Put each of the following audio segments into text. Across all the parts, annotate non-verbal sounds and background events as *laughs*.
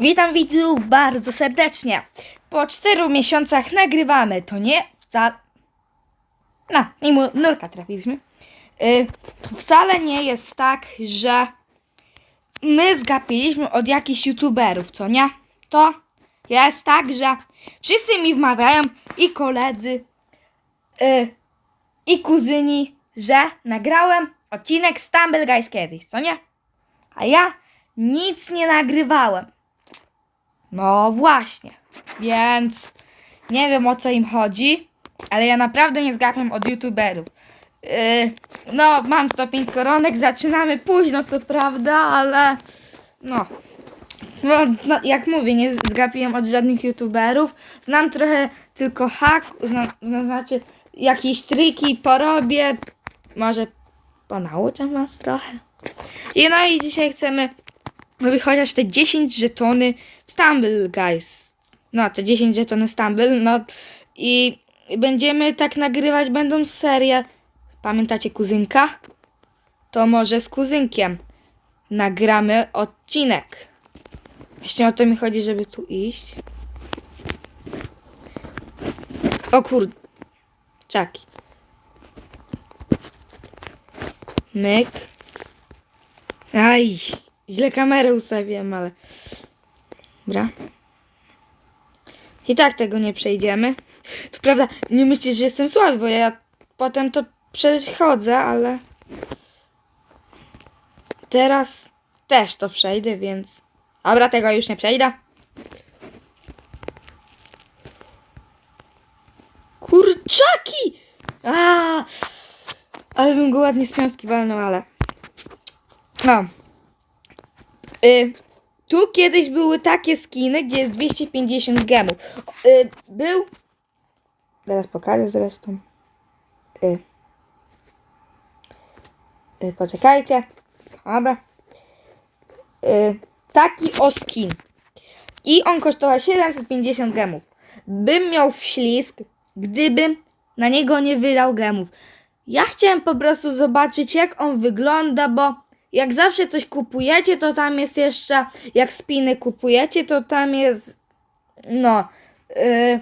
Witam widzów bardzo serdecznie. Po czteru miesiącach nagrywamy. To nie wcale. No, i mu nurka trafiliśmy. Y, to wcale nie jest tak, że my zgapiliśmy od jakichś youtuberów, co nie? To jest tak, że wszyscy mi wmawiają i koledzy, y, i kuzyni, że nagrałem odcinek Stumble Guys kiedyś, co nie? A ja nic nie nagrywałem. No właśnie. Więc nie wiem o co im chodzi, ale ja naprawdę nie zgapiam od youtuberów. Yy, no, mam stopień koronek, zaczynamy późno, co prawda, ale no. No, no, jak mówię, nie zgapiłem od żadnych youtuberów. Znam trochę tylko hack, znam, no, znaczy jakieś triki porobię. Może ponauczam was trochę. I no i dzisiaj chcemy Robię chociaż te 10 żetony w Stumble, guys. No, te 10 żetony Stumble, no i będziemy tak nagrywać, będą serie. Pamiętacie kuzynka? To może z kuzynkiem nagramy odcinek. Właśnie o to mi chodzi, żeby tu iść. O kurde. Czaki. Myk. Aj. Źle kamerę ustawiłem, ale... Dobra. I tak tego nie przejdziemy. To prawda, nie myślicie, że jestem słaby, bo ja potem to przechodzę, ale... Teraz też to przejdę, więc... Dobra, tego już nie przejdę. Kurczaki! A, Ale bym go ładnie z piąstki walnął, ale... No. Y, tu kiedyś były takie skiny, gdzie jest 250 gemów. Y, był. Teraz pokażę zresztą. Y, y, poczekajcie. Dobra. Y, taki o skin. I on kosztował 750 gemów. Bym miał wślizg, gdybym na niego nie wydał gemów. Ja chciałem po prostu zobaczyć, jak on wygląda, bo jak zawsze coś kupujecie, to tam jest jeszcze, jak spiny kupujecie, to tam jest, no, yy,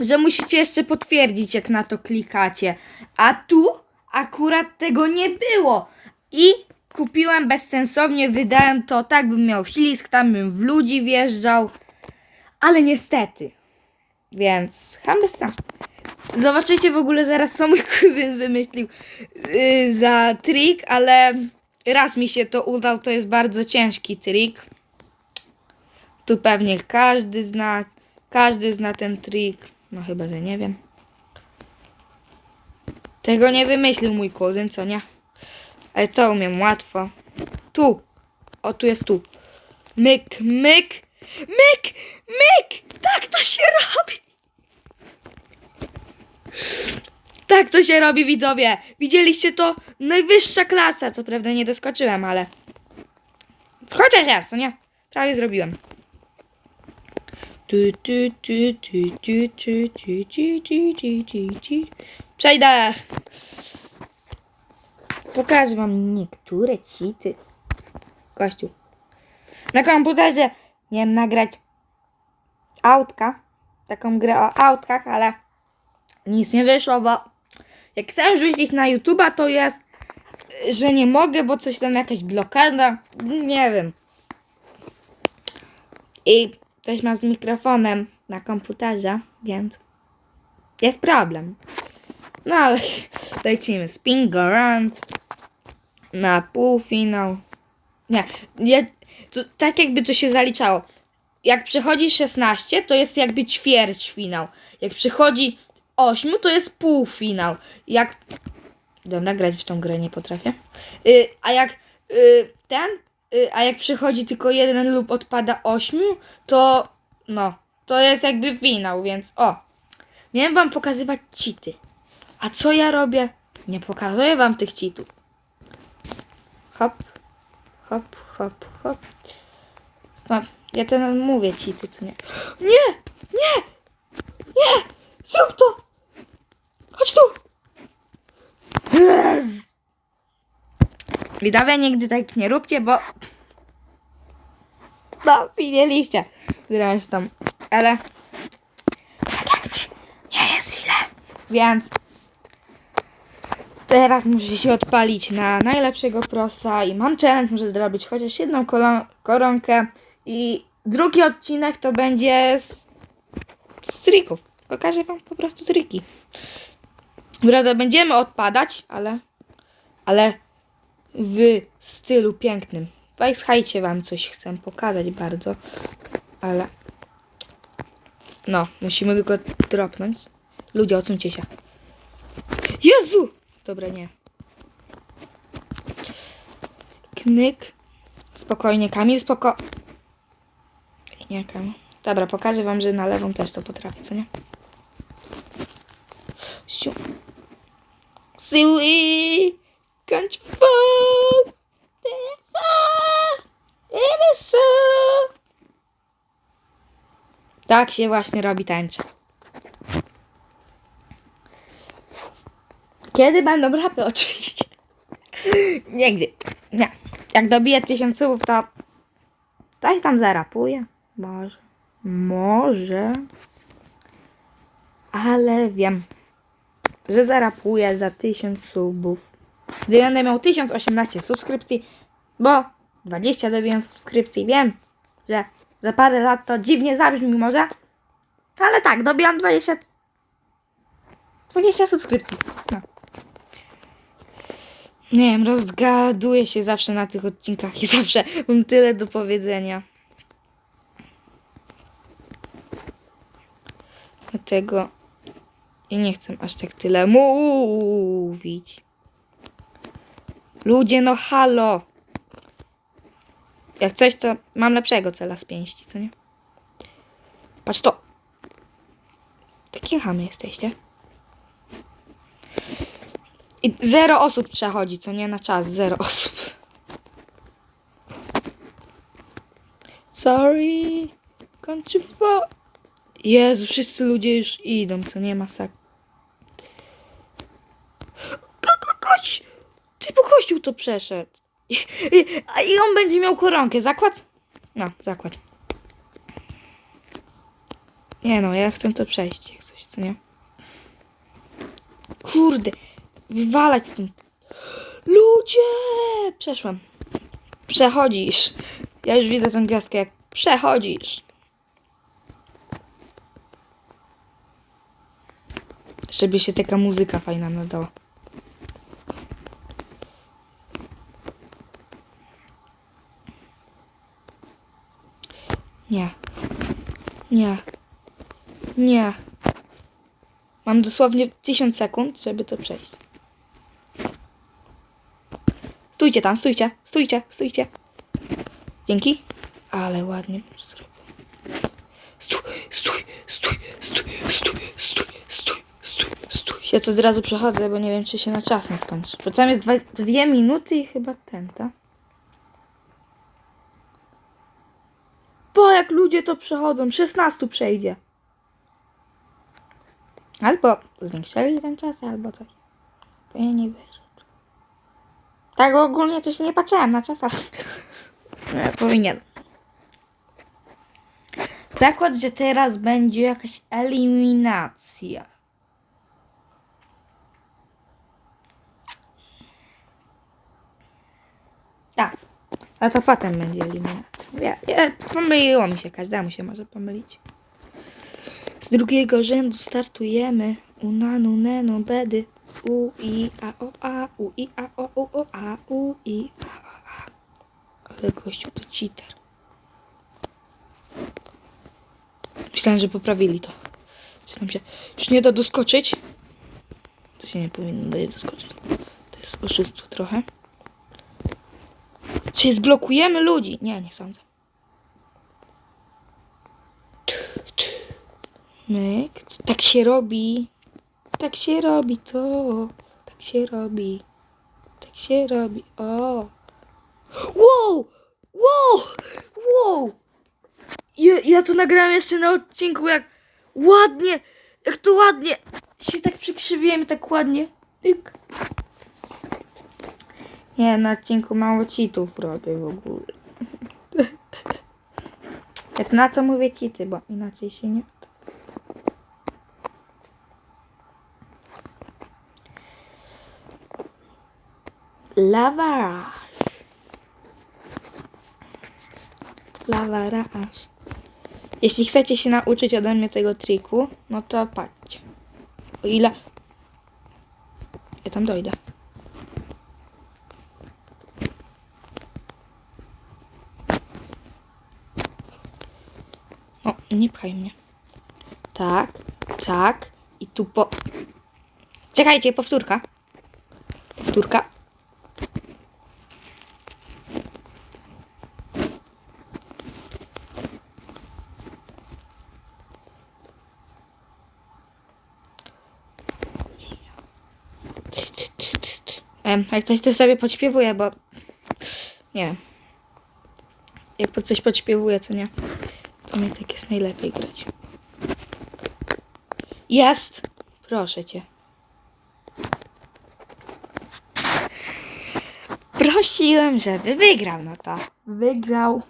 że musicie jeszcze potwierdzić, jak na to klikacie. A tu akurat tego nie było. I kupiłem bezsensownie, wydałem to tak, bym miał ślizg, tam bym w ludzi wjeżdżał. Ale niestety. Więc, ham sam. Zobaczycie w ogóle zaraz, co mój *laughs* kuzyn wymyślił yy, za trik, ale raz mi się to udał, to jest bardzo ciężki trik. Tu pewnie każdy zna, każdy zna ten trik. No chyba, że nie wiem. Tego nie wymyślił mój kuzyn, co nie? Ale to umiem łatwo. Tu. O, tu jest tu. Myk, myk. Myk, myk. Tak to się robi. Tak to się robi, widzowie. Widzieliście to? Najwyższa klasa. Co prawda nie doskoczyłem, ale... Chociaż raz, nie? Prawie zrobiłem. Przejdę. Pokażę wam niektóre cheaty. Kościół. Na komputerze miałem nagrać autka. Taką grę o autkach, ale nic nie wyszło, bo jak chcę rzucić na YouTube'a, to jest, że nie mogę, bo coś tam jakaś blokada. Nie wiem. I coś mam z mikrofonem na komputerze, więc jest problem. No ale *laughs* lecimy. Spin Garant na półfinał. Nie, nie to, tak jakby to się zaliczało. Jak przychodzi 16, to jest jakby ćwierćfinał. Jak przychodzi 8, to jest półfinał. Jak. Dobra, grać w tą grę nie potrafię. Y, a jak y, ten. Y, a jak przychodzi tylko jeden lub odpada 8, to. No. To jest jakby finał, więc o. Miałem wam pokazywać cheaty. A co ja robię? Nie pokazuję wam tych cheatów. Hop. Hop, hop, hop. No, ja ten mówię cheaty, co nie. *gasps* Nie! Nie! Nie! Zrób to! Chodź tu! Widzowie, nigdy tak nie róbcie, bo... No, widzieliście. Zresztą. Ale nie jest źle. Więc teraz muszę się odpalić na najlepszego prosa i mam challenge, muszę zrobić chociaż jedną koronkę i drugi odcinek to będzie z, z trików. Pokażę wam po prostu triki. Prawda, będziemy odpadać, ale ale w stylu pięknym. Słuchajcie, wam coś chcę pokazać bardzo, ale no, musimy go dropnąć. Ludzie, odsuńcie się. Jezu! Dobra, nie. Knyk. Spokojnie, Kamil, spoko... Nie, Kamil. Dobra, pokażę wam, że na lewą też to potrafię, co nie? Siu. Siły! Kończ fall! Tak się właśnie robi tańcze. Kiedy będą rapy? *laughs* Oczywiście. Nigdy. Nie. Jak dobiję tysiąc słów, to coś tam zarapuje. Może. Może. Ale wiem, że zarapuję za tysiąc subów. Gdy będę miał 1018 subskrypcji, bo 20 dobiłem subskrypcji. Wiem, że za parę lat to dziwnie zabrzmi może, ale tak, dobiłam 20 20 subskrypcji. No. Nie wiem, rozgaduję się zawsze na tych odcinkach i *laughs* zawsze mam tyle do powiedzenia. Dlatego i nie chcę aż tak tyle mówić. Ludzie, no halo! Jak coś, to mam lepszego cela z pięści, co nie? Patrz to! Takie chamy jesteście. I zero osób przechodzi, co nie? Na czas, zero osób. Sorry, country for... Jezu, wszyscy ludzie już idą, co nie? Masak. Kogoś! Ty po kościół to przeszedł. I, i, i on będzie miał koronkę. Zakład? No, zakład. Nie no, ja chcę to przejść, jak coś, co nie? Kurde, wywalać stąd. Ludzie! Przeszłam. Przechodzisz. Ja już widzę tę gwiazdkę, jak przechodzisz. żeby się taka muzyka fajna nadała. Nie. Nie. Nie. Mam dosłownie 1000 sekund, żeby to przejść. Stójcie tam, stójcie, stójcie, stójcie. Dzięki. Ale ładnie zrobił. Stój, stój, stój, stój, stój, stój. Ja to od razu przechodzę, bo nie wiem, czy się na czas nie skończy. Bo tam jest dwa, dwie minuty i chyba ten, tak? Bo jak ludzie to przechodzą, 16 przejdzie. Albo zwiększyli ten czas, albo coś. Bo ja nie wierzę. Tak ogólnie to się nie patrzyłem na czas, ale *laughs* nie, powinien. Zakład, że teraz będzie jakaś eliminacja. Tak. A to potem będzie eliminacja. Ja, ja, pomyliło mi się, każdemu się może pomylić. Z drugiego rzędu startujemy. Unanu, neno, bedy. U, i, a, o, a, u, i, a, o, u, o, a, u, i, a, o, a. Ale gościu to cheater. Myślałem, że poprawili to. Tam się już nie da doskoczyć? To się nie powinno dać doskoczyć. To jest oszustwo trochę. Czy zblokujemy ludzi? Nie, nie sądzę. Myk. Tak się robi. Tak się robi to. Tak się robi. Tak się robi. O. Wow! Wow! Wow! Ja, ja to nagrałem jeszcze na odcinku, jak ładnie, jak to ładnie się tak przykrzywiłem tak ładnie. Tyk. Nie, na odcinku mało cheatów robię w ogóle. *laughs* Jak na to mówię kity, bo inaczej się nie... Lawaraż. Lawaraż. Jeśli chcecie się nauczyć ode mnie tego triku, no to patrzcie. O ile... Ja tam dojdę. O, nie pchaj mnie. Tak, tak. I tu po... Czekajcie, powtórka. Powtórka. Em, jak coś to sobie podśpiewuję, bo... Nie wiem. Jak coś podśpiewuję, co nie? To mnie tak jest najlepiej grać. Jest! Proszę cię. Prosiłem, żeby wygrał, no to wygrał.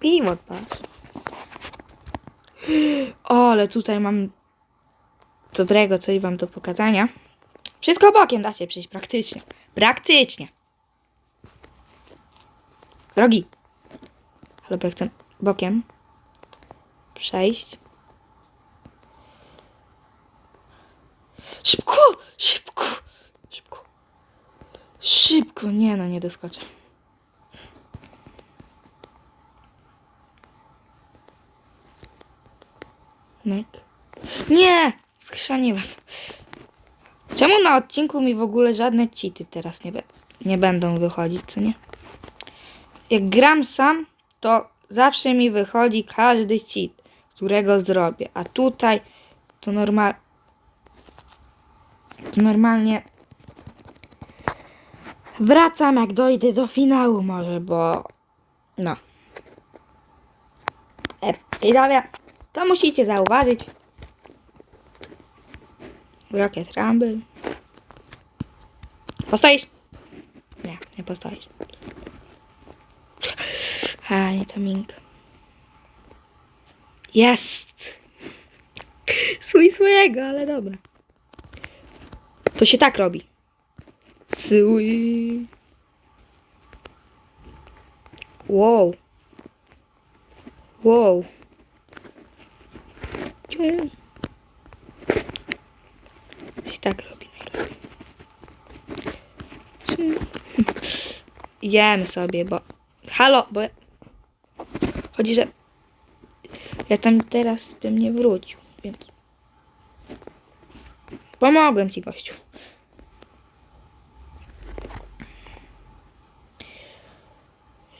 Piwo patrz. *gasps* O, ale tutaj mam dobrego coś wam do pokazania. Wszystko bokiem da się przyjść praktycznie. Praktycznie. Drogi. Ale bo ja chcę bokiem przejść. Szybko! Szybko! Szybko! Szybko! Nie no, nie doskoczę. Myk. Nie! Skrzaniłem. Czemu na odcinku mi w ogóle żadne cheaty teraz nie, nie będą wychodzić, co nie? Jak gram sam, to zawsze mi wychodzi każdy cheat, którego zrobię. A tutaj to normal... To normalnie... Wracam jak dojdę do finału może, bo... No. E, Widzowie, to musicie zauważyć. Rocket Rumble. Postoisz? Nie, nie postoisz. A, nie to mink. Jest! Swój swojego, ale dobra. To się tak robi. Swój. Wow. Wow. Ciu. Tak robi najlepiej. Jem sobie, bo... Halo, bo... Chodzi, że... Ja tam teraz bym nie wrócił, więc... Pomogłem ci, gościu.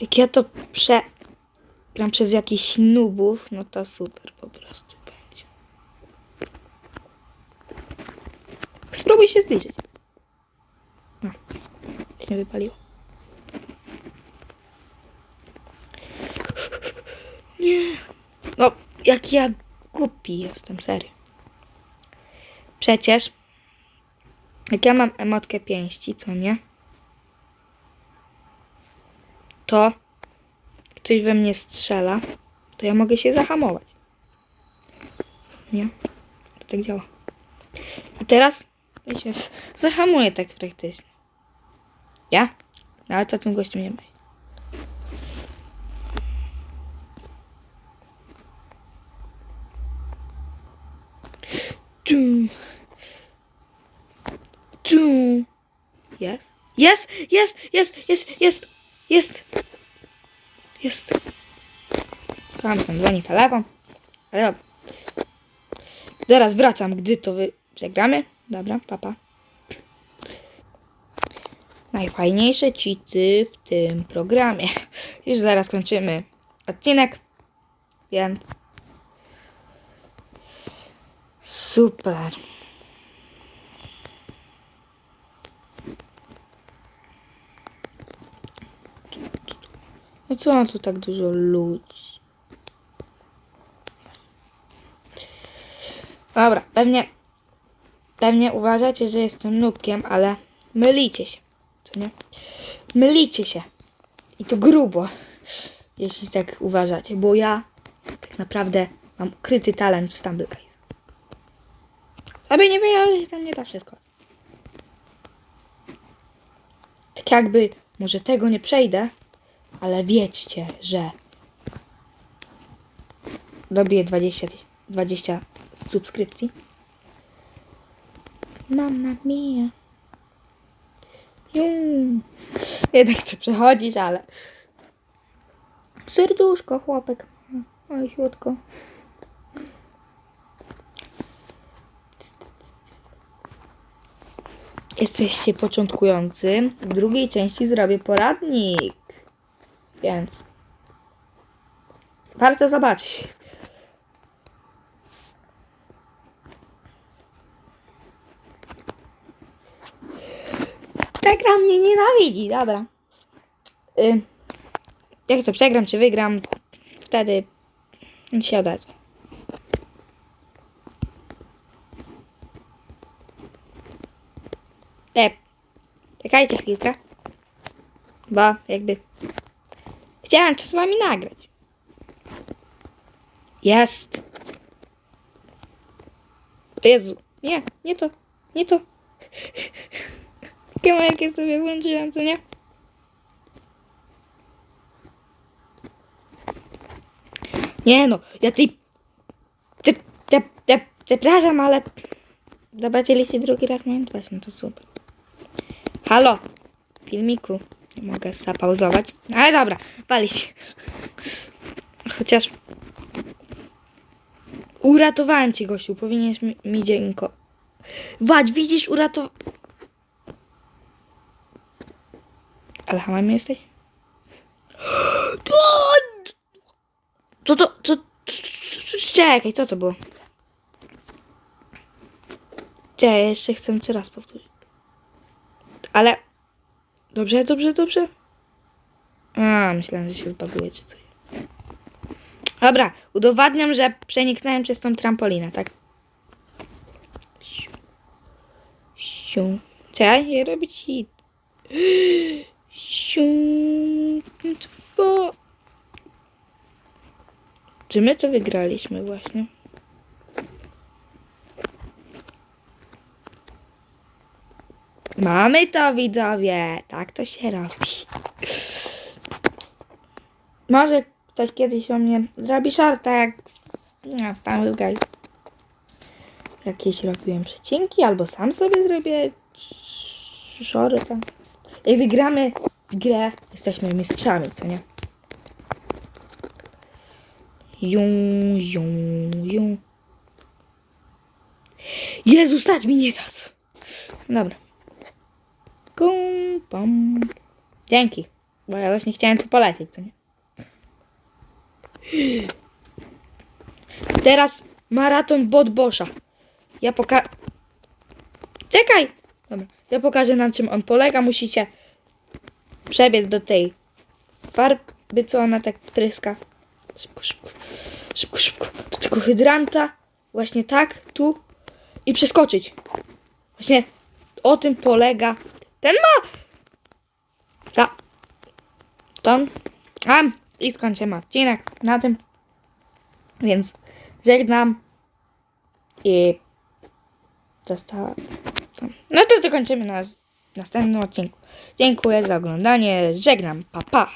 Jak ja to przegram przez jakichś nubów, no to super po prostu będzie. Spróbuj się zbliżyć. No, się wypaliło. Nie. No, jak ja głupi jestem, serio. Przecież, jak ja mam emotkę pięści, co nie? To ktoś we mnie strzela, to ja mogę się zahamować. Nie? To tak działa. A teraz ja się z- zahamuję tak praktycznie. Ja? Ale to tym gościu nie ma. Tu. Tu. Jest. Jest, jest, jest, jest, jest, jest. Jest. Tam tam dzwoni telefon. Ale dobra. Zaraz wracam, gdy to wy przegramy. Dobra, papa. Najfajniejsze cheaty w tym programie. *laughs* Już zaraz kończymy odcinek, więc super. No co tu tak dużo ludzi? Dobra, pewnie, pewnie uważacie, że jestem nubkiem, ale mylicie się, co nie? Mylicie się. I to grubo, jeśli tak uważacie, bo ja tak naprawdę mam ukryty talent w Stumble Guys. Aby nie wiedział, że tam nie da wszystko. Tak jakby, może tego nie przejdę, ale wiedzcie, że dobiję 20, tyś- 20 subskrypcji. Mamma mia. Jum. Jednak chcę przechodzić, ale... Serduszko, chłopek. Oj, siutko. Jesteście początkujący. W drugiej części zrobię poradnik. Więc... Warto zobaczyć. Ta gra mnie nienawidzi, dobra. Y, jak to przegram czy wygram, wtedy się odezwę. E, czekajcie chwilkę. Bo jakby chciałem to z wami nagrać. Jest. Jezu, nie, nie to, nie to. *laughs* Kamerkę sobie włączyłem, co nie? Nie no, ja tej... Te, te, te, przepraszam, ale... Zobaczyliście drugi raz moją twarz, no to super. Halo, filmiku. Mogę zapauzować. Ale dobra, palić. Chociaż... Uratowałem ci, gościu. Powinieneś mi, mi dzięko. Wać, widzisz, uratow... Ale hamem jesteś? *gasps* Co to, co, czekaj, co to było? Czekaj, jeszcze chcę jeszcze raz powtórzyć. Ale, dobrze, dobrze, dobrze. A, myślałem, że się zbaguje czy coś. Dobra, udowadniam, że przeniknąłem przez tą trampolinę, tak? Siu. Siu. Czekaj, ja robię *gasps* Czy my to wygraliśmy właśnie? Mamy to, widzowie. Tak to się robi. Może ktoś kiedyś o mnie zrobi shorta, jak ja wstanę guys. Jakieś robiłem przecinki, albo sam sobie zrobię shorta. Jak wygramy grę, jesteśmy mistrzami, co nie? Jum, jum, jum. Jezu, stać mi nie czas. Dobra. Kum, pam. Dzięki. Bo ja właśnie chciałem tu polecieć, co nie? Teraz maraton bot Boscha. Ja poka... Czekaj! Ja pokażę na czym on polega. Musicie przebiec do tej farby, co ona tak tryska. Szybko, szybko. Szybko, szybko. Do tego hydranta. Właśnie tak, tu. I przeskoczyć. Właśnie o tym polega. Ten ma! Ta. Ton. A, i skończymy odcinek na tym. Więc żegnam. I została. No to dokończymy na następnym odcinku. Dziękuję za oglądanie. Żegnam. Pa, pa.